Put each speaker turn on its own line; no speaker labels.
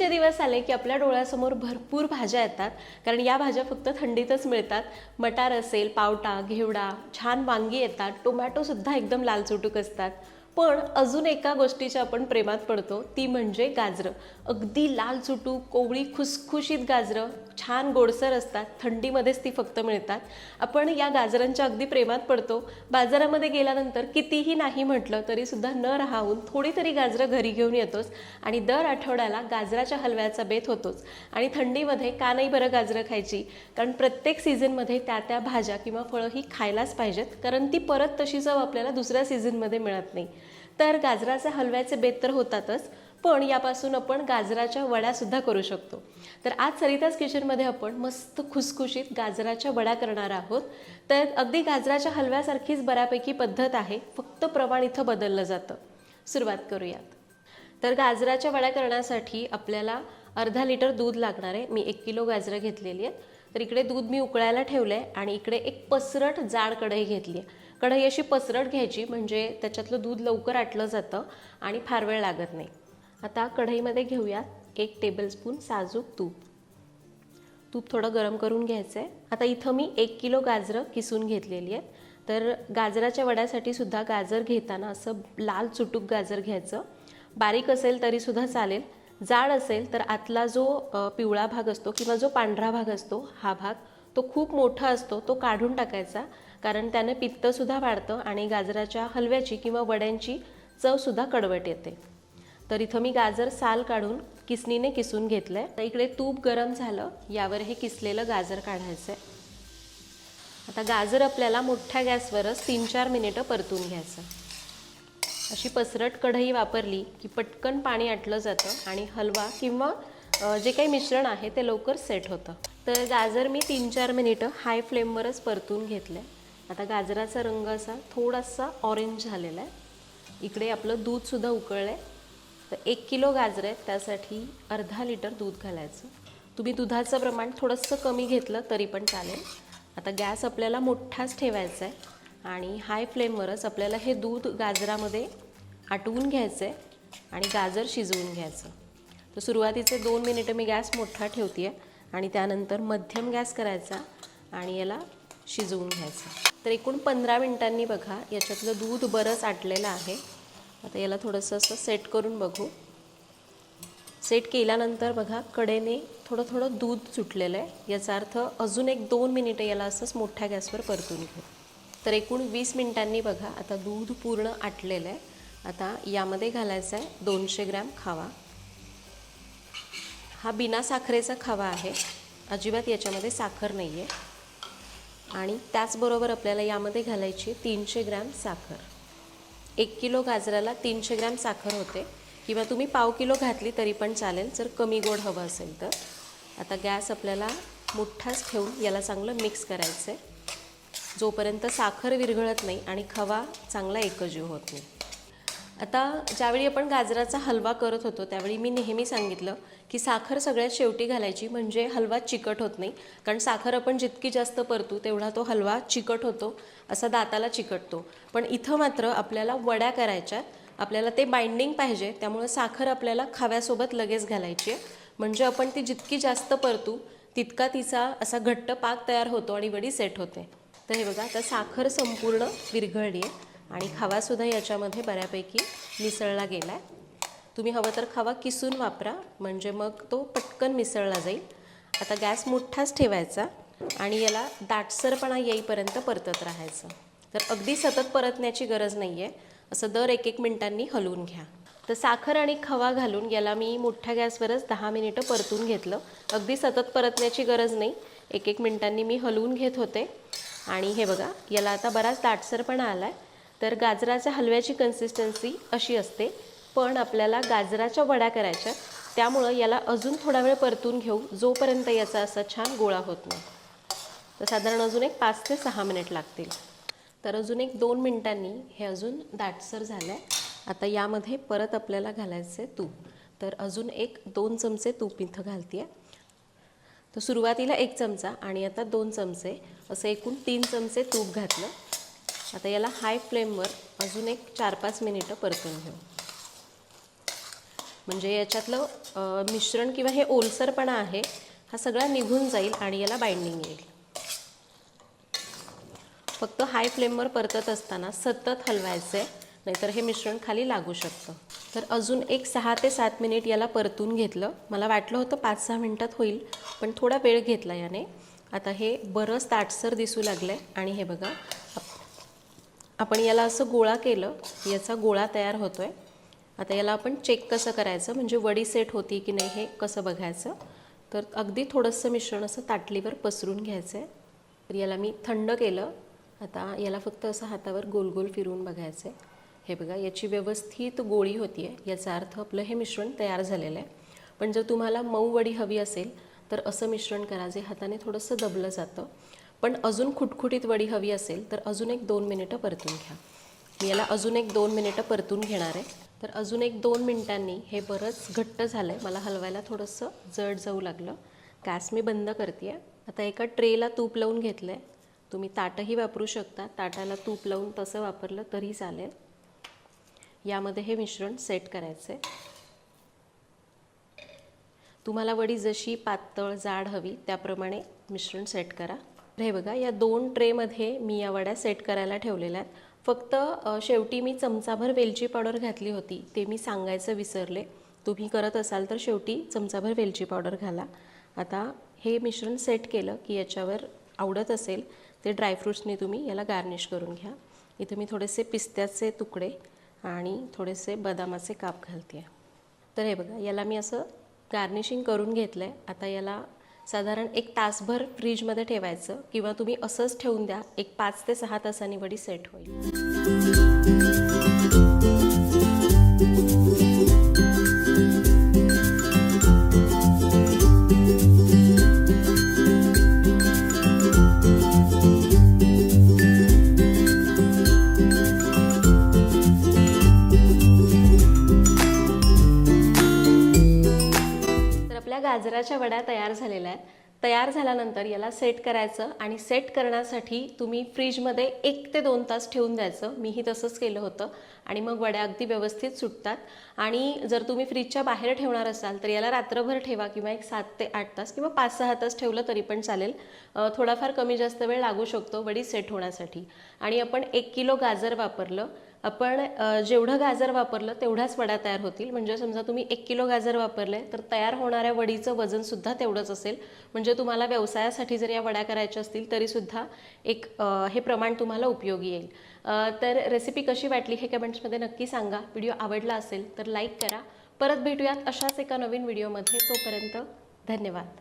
थंडीचे दिवस आले की आपल्या डोळ्यासमोर भरपूर भाज्या येतात. कारण या भाज्या फक्त थंडीतच मिळतात. मटार असेल पावटा घेवडा छान वांगी येतात. टोमॅटोसुद्धा एकदम लालचुटूक असतात. पण अजून एका गोष्टीच्या आपण प्रेमात पडतो ती म्हणजे गाजरं. अगदी लाल चुटू कोवळी खुसखुशीत गाजरं छान गोडसर असतात थंडीमध्येच ती फक्त मिळतात. आपण या गाजरांच्या अगदी प्रेमात पडतो. बाजारामध्ये गेल्यानंतर कितीही नाही म्हटलं तरीसुद्धा न राहून थोडी तरी गाजरं घरी घेऊन येतोच आणि दर आठवड्याला गाजराच्या हलव्याचा बेत होतोच आणि थंडीमध्ये का नाही बरं गाजरं खायची? कारण प्रत्येक सीझनमध्ये त्या त्या भाज्या किंवा फळं ही खायलाच पाहिजेत कारण ती परत तशी चव आपल्याला दुसऱ्या सीझनमध्ये मिळत नाही. तर गाजराच्या हलव्याचे बेत तर होतातच पण यापासून आपण गाजराच्या वड्यासुद्धा करू शकतो. तर आज सरिताज किचनमध्ये आपण मस्त खुसखुशीत गाजराच्या वड्या करणार आहोत. तर अगदी गाजराच्या हलव्यासारखीच बऱ्यापैकी पद्धत आहे फक्त प्रमाण इथं बदललं जातं. सुरुवात करूयात. तर गाजराच्या वड्या करण्यासाठी आपल्याला अर्धा लिटर दूध लागणार आहे. मी एक किलो गाजरं घेतलेली आहेत. तर इकडे दूध मी उकळायला ठेवलं आहे आणि इकडे एक पसरट जाड कढई घेतली आहे. कढई अशी पसरट घ्यायची म्हणजे त्याच्यातलं दूध लवकर आटलं जातं आणि फार वेळ लागत नाही. आता कढईमध्ये घेऊयात एक टेबलस्पून साजूक तूप. तूप थोडं गरम करून घ्यायचं आहे आता इथं मी एक किलो गाजरं किसून घेतलेली आहेत. तर गाजराच्या वड्यासाठी सुद्धा गाजर घेताना असं लाल चुटूक गाजर घ्यायचं. बारीक असेल तरीसुद्धा चालेल. जाड असेल तर आतला जो पिवळा भाग असतो किंवा जो पांढरा भाग असतो हा भाग तो खूप मोठा असतो तो काढून टाकायचा. कारण त्याने पित्तसुद्धा वाढतं आणि गाजराच्या हलव्याची किंवा वड्यांची चवसुद्धा कडवट येते. तर इथं मी गाजर साल काढून किसणीने किसून घेतलं आहे तर इकडे तूप गरम झालं यावर हे किसलेलं गाजर काढायचं आहे आता गाजर आपल्याला मोठ्या गॅसवरच तीन चार मिनिटं परतून घ्यायचं. अशी पसरट कढई वापरली की पटकन पाणी आटलं जातं आणि हलवा किंवा जे काही मिश्रण आहे ते लवकर सेट होतं. तर गाजर मी तीन चार मिनिटं हाय फ्लेमवरच परतून घेतलं आहे आता गाजराचा रंग असा थोडासा ऑरेंज झालेला आहे. इकडे आपलं दूधसुद्धा उकळलं आहे तर एक किलो गाजर आहेत त्यासाठी अर्धा लिटर दूध घालायचं. तुम्ही दुधाचं प्रमाण थोडंसं कमी घेतलं तरी पण चालेल. आता गॅस आपल्याला मोठाच ठेवायचा आहे. आणि हाय फ्लेमवरच आपल्याला हे दूध गाजरामध्ये आटवून घ्यायचं आहे आणि गाजर शिजवून घ्यायचं. तर सुरुवातीचे दोन मिनिटं मी गॅस मोठा ठेवते आहे आणि त्यानंतर मध्यम गॅस करायचा आणि याला शिजवून घ्यायचं. तर एकूण पंधरा मिनिटांनी बघा याच्यातलं दूध बरंच आटलेलं आहे. आता याला थोडंसं असं सेट करून बघू. सेट केल्यानंतर बघा कडेने थोडं थोडं दूध सुटलेलं आहे. याचा अर्थ अजून एक दोन मिनिटं याला असंच मोठ्या गॅसवर परतून घेऊ. तर एकूण वीस मिनिटांनी बघा आता दूध पूर्ण आटलेलं आहे. आता यामध्ये घालायचं आहे दोनशे ग्रॅम खावा. हा बिना साखरेचा खवा आहे. अजिबात याच्यामध्ये साखर नाही आहे आणि त्याचबरोबर आपल्याला यामध्ये घालायची तीनशे ग्रॅम साखर. एक किलो गाजराला तीनशे ग्रॅम साखर होते. किंवा तुम्ही पाव किलो घातली तरी पण चालेल जर कमी गोड हवं असेल तर. आता गॅस आपल्याला मोठाच ठेवून याला चांगलं मिक्स करायचं आहे जोपर्यंत साखर विरघळत नाही आणि खवा चांगला एकजीव होत नाही. आता ज्यावेळी आपण गाजराचा हलवा करत होतो त्यावेळी मी नेहमी सांगितलं की साखर सगळ्यात शेवटी घालायची म्हणजे हलवा चिकट होत नाही. कारण साखर आपण जितकी जास्त परतू तेवढा तो हलवा चिकट होतो असा दाताला चिकटतो. पण इथं मात्र आपल्याला वड्या करायच्या आपल्याला ते बाइंडिंग पाहिजे त्यामुळे साखर आपल्याला खव्यासोबत लगेच घालायची आहे. म्हणजे आपण ती जितकी जास्त परतू तितका तिचा असा घट्ट पाक तयार होतो आणि वडी सेट होते. तर हे बघा आता साखर संपूर्ण विरघळली आहे. आणि खवासुद्धा याच्यामध्ये बऱ्यापैकी मिसळला गेला आहे तुम्ही हवं तर खवा किसून वापरा. म्हणजे मग तो पटकन मिसळला जाईल. आता गॅस मोठाच ठेवायचा आणि याला दाटसरपणा येईपर्यंत परतत राहायचं. तर अगदी सतत परतण्याची गरज नाही आहे असं दर एक एक मिनिटांनी हलवून घ्या. तर साखर आणि खवा घालून याला मी मोठ्या गॅसवरच दहा मिनिटं परतून घेतलं. अगदी सतत परतण्याची गरज नाही. एक एक मिनिटांनी मी हलवून घेत होते. आणि हे बघा याला आता बराच दाटसरपणा आला आहे तर गाजराच्या हलव्याची कन्सिस्टन्सी अशी असते. पण आपल्याला गाजराच्या वड्या करायच्या त्यामुळं याला अजून थोडा वेळ परतून घेऊ. जोपर्यंत याचा असा छान गोळा होत नाही. तर साधारण अजून एक पाच ते सहा मिनिट लागतील. तर अजून एक दोन मिनिटांनी हे अजून दाटसर झालं आहे आता यामध्ये परत आपल्याला घालायचं आहे तूप. तर अजून एक दोन चमचे तूप इथं घालते आहे तर सुरुवातीला एक चमचा आणि आता दोन चमचे. असं एकूण तीन चमचे तूप घातलं. आता याला हाय फ्लेमवर अजून एक चार पाच मिनिटं परतून घेऊ. म्हणजे याच्यातलं मिश्रण किंवा हे ओलसरपणा आहे हा सगळा निघून जाईल आणि याला बाइंडिंग येईल. फक्त हाय फ्लेमवर परतत असताना सतत हलवायचं आहे नाहीतर हे मिश्रण खाली लागू शकतं. तर अजून एक सहा ते सात मिनिट याला परतून घेतलं. मला वाटलं होतं पाच सहा मिनटात होईल पण थोडा वेळ घेतला याने. आता हे बरंच ताटसर दिसू लागलं आहे आणि हे बघा आपण याला असं गोळा केलं याचा गोळा तयार होतो आहे आता याला आपण चेक कसं करायचं? म्हणजे वडी सेट होती की नाही हे कसं बघायचं? तर अगदी थोडंसं मिश्रण असं ताटलीवर पसरून घ्यायचं आहे तर याला मी थंड केलं. आता याला फक्त असं हातावर गोल गोल फिरवून बघायचं आहे हे बघा याची व्यवस्थित गोळी होती आहे याचा अर्थ आपलं हे मिश्रण तयार झालेलं आहे. पण जर तुम्हाला मऊ वडी हवी असेल तर असं मिश्रण करा जे हाताने थोडंसं दबलं जातं. पण अजून खुटखुटीत वडी हवी असेल तर अजून एक दोन मिनिटं परतून घ्या. मी याला अजून एक दोन मिनिटं परतून घेणार आहे. तर अजून एक दोन मिनटांनी हे बरंच घट्ट झालं आहे मला हलवायला थोडंसं जड जाऊ लागलं. गॅस मी बंद करते आहे आता एका ट्रेला तूप लावून घेतलं आहे तुम्ही ताटही वापरू शकता. ताटाला तूप लावून तसं वापरलं तरी चालेल. यामध्ये हे मिश्रण सेट करायचं आहे तुम्हाला वडी जशी पातळ जाड हवी त्याप्रमाणे मिश्रण सेट करा. हे बघा या दोन ट्रेमध्ये मी या वड्या सेट करायला ठेवलेल्या आहेत. फक्त शेवटी मी चमचाभर वेलची पावडर घातली होती ते मी सांगायचं विसरले. तुम्ही करत असाल तर शेवटी चमचाभर वेलची पावडर घाला. आता हे मिश्रण सेट केलं की याच्यावर आवडत असेल ते ड्रायफ्रूट्सनी तुम्ही याला गार्निश करून घ्या. इथं मी थोडेसे पिस्त्याचे तुकडे आणि थोडेसे बदामाचे काप घालते. तर हे बघा याला मी असं गार्निशिंग करून घेतलं आहे आता याला साधारण एक तासभर फ्रीजमध्ये ठेवायचं किंवा तुम्ही असंच ठेवून द्या एक पाच ते सहा तासांनी वडी सेट होईल. गाजराच्या वड्या तयार झालेल्या आहेत. तयार झाल्यानंतर याला सेट करायचं आणि सेट करण्यासाठी तुम्ही फ्रीजमध्ये एक ते दोन तास ठेवून द्यायचं. मीही तसंच केलं होतं. आणि मग वड्या अगदी व्यवस्थित सुटतात. आणि जर तुम्ही फ्रीजच्या बाहेर ठेवणार असाल तर याला रात्रभर ठेवा किंवा एक सात ते आठ तास किंवा पाच सहा तास ठेवलं तरी पण चालेल. थोडाफार कमी जास्त वेळ लागू शकतो वडी सेट होण्यासाठी. आणि आपण एक किलो गाजर वापरलं. आपण जेवढं गाजर वापरलं तेवढ्याच वड्या तयार होतील. म्हणजे समजा तुम्ही एक किलो गाजर वापरले तर तयार होणाऱ्या वडीचं वजनसुद्धा तेवढंच असेल. म्हणजे तुम्हाला व्यवसायासाठी जर या वड्या करायच्या असतील तरीसुद्धा एक हे प्रमाण तुम्हाला उपयोगी येईल. तर रेसिपी कशी वाटली हे कमेंट्समध्ये नक्की सांगा. व्हिडिओ आवडला असेल तर लाईक करा. परत भेटूयात अशाच एका नवीन व्हिडिओमध्ये तोपर्यंत धन्यवाद.